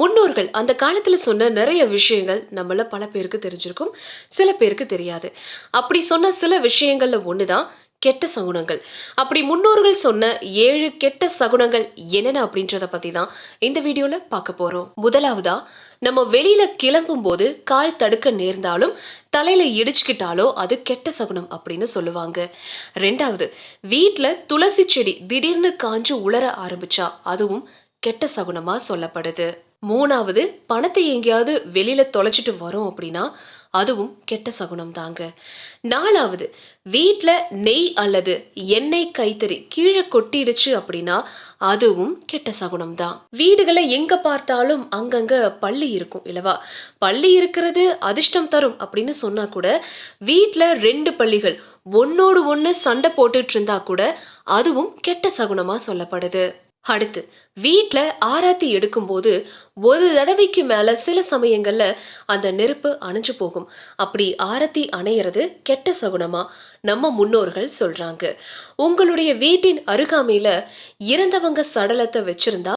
முன்னோர்கள் அந்த காலத்தில் சொன்ன நிறைய விஷயங்கள் நம்மள பல பேருக்கு தெரிஞ்சிருக்கும் சில பேருக்கு தெரியாது. அப்படி சொன்ன சில விஷயங்கள்ல ஒண்ணுதான் கெட்ட சகுனங்கள். அப்படி முன்னோர்கள் சொன்ன ஏழு கெட்ட சகுனங்கள் என்னென்ன அப்படின்றத பத்தி தான் இந்த வீடியோல பார்க்க போறோம். முதலாவதா நம்ம வெளியில கிளம்பும் போது கால் தடுக்க நேர்ந்தாலும் தலையில இடிச்சுக்கிட்டாலோ அது கெட்ட சகுனம் அப்படின்னு சொல்லுவாங்க. ரெண்டாவது வீட்டில் துளசி செடி திடீர்னு காஞ்சு உலர ஆரம்பிச்சா அதுவும் கெட்ட சகுனமா சொல்லப்படுது. மூணாவது பணத்தை எங்கேயாவது வெளியில தொலைச்சிட்டு வரோம் அப்படின்னா அதுவும் கெட்ட சகுனம் தாங்க. நாலாவது வீட்டில் நெய் அல்லது எண்ணெய் கைத்தறி கீழே கொட்டிடுச்சு அப்படின்னா அதுவும் கெட்ட சகுனம் தான். வீடுகளை எங்க பார்த்தாலும் அங்கங்க பள்ளி இருக்கும் இல்லவா? பள்ளி இருக்கிறது அதிர்ஷ்டம் தரும் அப்படின்னு சொன்னா கூட வீட்டில் ரெண்டு பள்ளிகள் ஒன்னோடு ஒன்று சண்டை போட்டுட்டு இருந்தா கூட அதுவும் கெட்ட சகுனமா சொல்லப்படுது. அடுத்து வீட்டில் ஆராத்தி எடுக்கும்போது ஒரு தடவைக்கு மேலே சில சமயங்களில் அந்த நெருப்பு அணைஞ்சு போகும். அப்படி ஆரத்தி அணையிறது கெட்ட சகுனமா? நம்ம முன்னோர்கள் சொல்றாங்க. உங்களுடைய வீட்டின் அருகாமையில இறந்தவங்க சடலத்தை வச்சிருந்தா